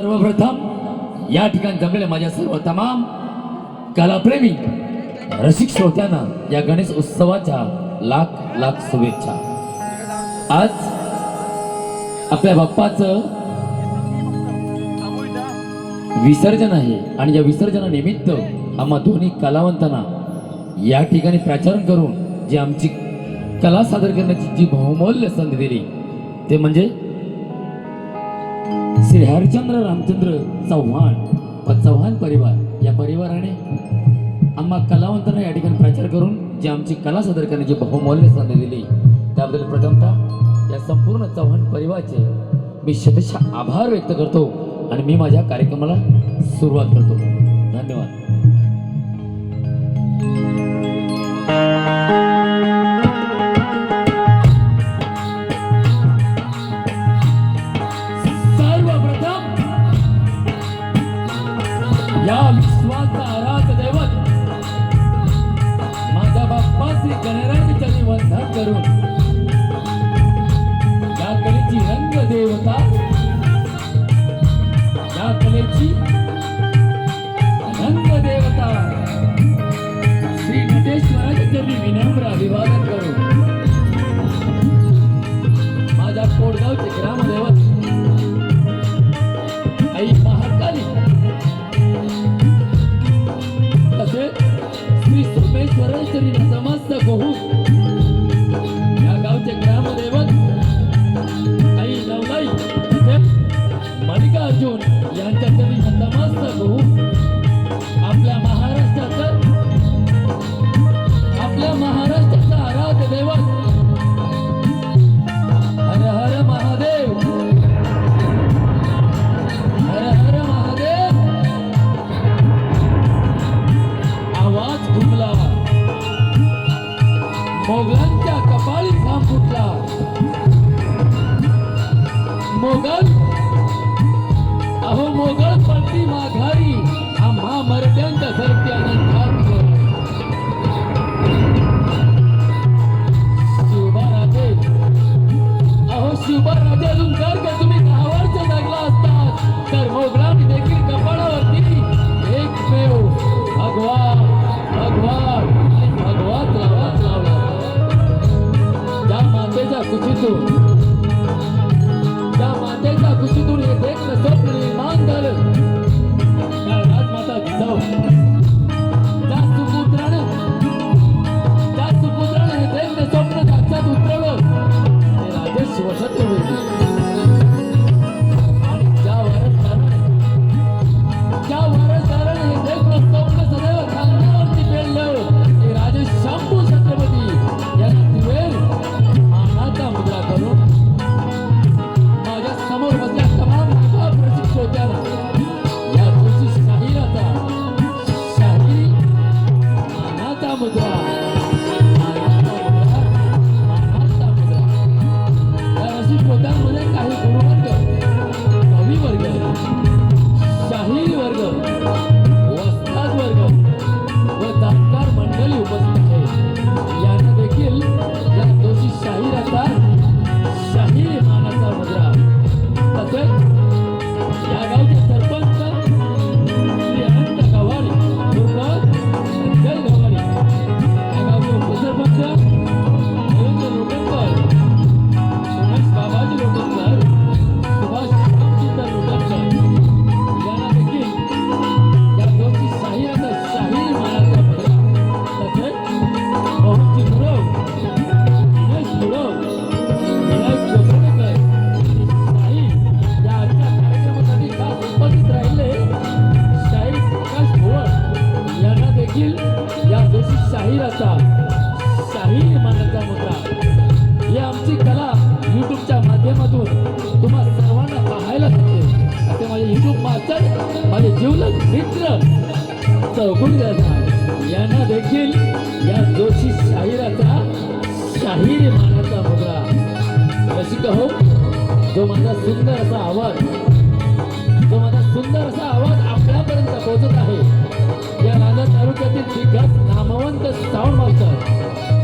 सर्वप्रथम या ठिकाणी जमलेल्या माझ्या सर्व तमाम कलाप्रेमी रसिक श्रोत्यांना या गणेश उत्सवाच्या लाख लाख शुभेच्छा. आज आपल्या बाप्पाचं विसर्जन आहे आणि या विसर्जनानिमित्त आम्हा दोन्ही कलावंतांना या ठिकाणी प्राचारण करून जी आमची कला सादर करण्याची जी बहुमूल्य संधी दिली ते म्हणजे श्री हरिश्चंद्र रामचंद्र चव्हाण व चव्हाण परिवार या परिवाराने आम्हा कलावंतांना या ठिकाणी प्रचार करून जी आमची कला सादर करण्याची बहुमौल्य संधी दिली. त्याबद्दल प्रथमतः या संपूर्ण चव्हाण परिवाराचे मी शतशः आभार व्यक्त करतो आणि मी माझ्या कार्यक्रमाला सुरुवात करतो. धन्यवाद. या अर्जुन यांच्या चरणी समस्त गहू आपल्या महाराष्ट्राचं आपल्या महाराष्ट्राचं आराध्य दैवत हर हर महादेव हर हर महादेव आवाज घुमला मोगलांच्या कपाळी थांब फुटला. मोगल मोगल माघारी. आम्हा मरत्यांच्या सरते अनंतात शिवबा अहो शिवबा अजून जर का तुम्ही दहा जगला असतात तर मोगलांनी देखील कपाळावरती एक मेव भगवा भगवा भगवाच लावाच लावला त्या मातेच्या कुशीतून चौगुण यांना देखील या जोशी शाहिराचा शाहीर मानाचा मुद्रा. रसिक हो जो माझा सुंदर असा आवाज जो माझा सुंदर असा आवाज आपल्यापर्यंत पोहोचत आहे. या राजा तालुक्यातील दिग्गज नामवंत साऊंड मास्टर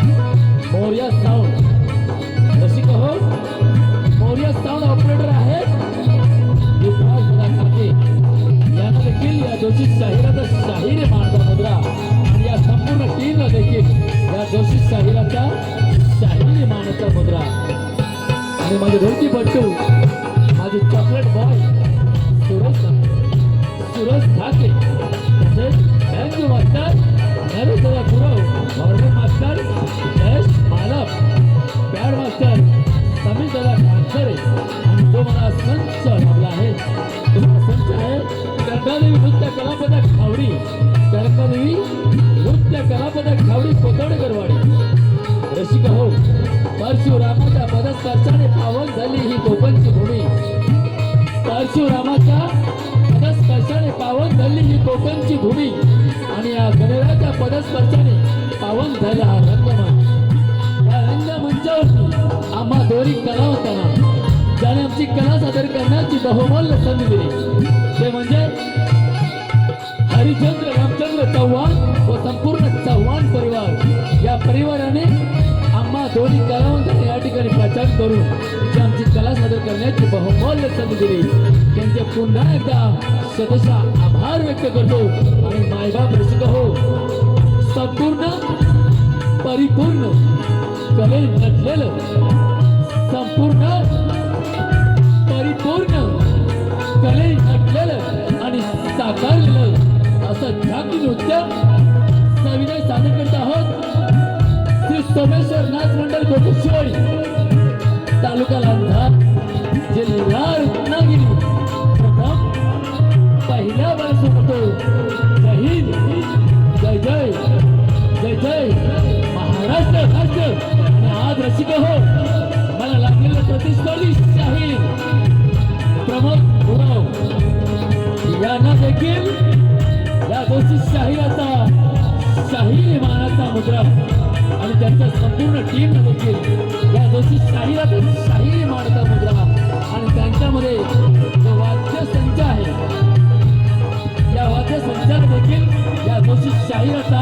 जोशी शाहिराचा शाहीर मानता मुद्रा. आणि या संपूर्ण टीमला देखील या जोशी साहिराचा शाहीर मानता मुद्रा. आणि माझे रोजी पट्टू माझे चॉकलेट बॉय सुरज सुरज ठाके तसेच bank master Narendra Gurav order master Jayesh मालक पॅड मास्टर समीर दादा ठाकरे आणि तो मला संच कलापदक खावडी कोतवडेकरवाडी रसिक हो परशुरामाच्या पदस्पर्शाने पावन झाली ही कोकणची भूमी. परशुरामाच्या पदस्पर्शाने पावन झाली ही कोकणची भूमी. आणि या गणराच्या पदस्पर्शाने पावन झाला हा रंगमंच. या रंगमंचावरती आम्हा दोरी कला होताना ज्याने आमची कला सादर करण्याची बहुमूल्य संधी दिली. ते म्हणजे हरिचंद्र रामचंद्र चव्हाण व संपूर्ण चव्हाण परिवार. या परिवाराने आम्हा दोन्ही कलावंतांनी या ठिकाणी प्रचार करून जी आमची कला सादर करण्याची बहुमौल्य संधी दिली. त्यांचे पुन्हा एकदा सदस्य आभार व्यक्त करतो आणि मायबाप रसिक हो. संपूर्ण परिपूर्ण कले नटलेलं संपूर्ण परिपूर्ण कले नटलेलं आणि साकारलेलं असं ध्यान नृत्य सविनय सादर करत आहोत. श्री सोमेश्वर नाच मंडळ कोटेश्वरी तालुका लांधा जिल्हा रत्नागिरी. प्रथम पहिल्या वर्ष होतो जय हिंद जय जय जय जय. महाराष्ट्र राज्य आणि आज रसिक हो शाहिराचा शाही मानाचा मुद्रा. आणि त्यांच्या संपूर्ण टीम देखील या दोषी शाहिराचा शाही मानाचा मुद्रा. आणि त्यांच्यामध्ये जो वाद्य संच आहे या वाद्य संचाला देखील या दोषी शाहिराचा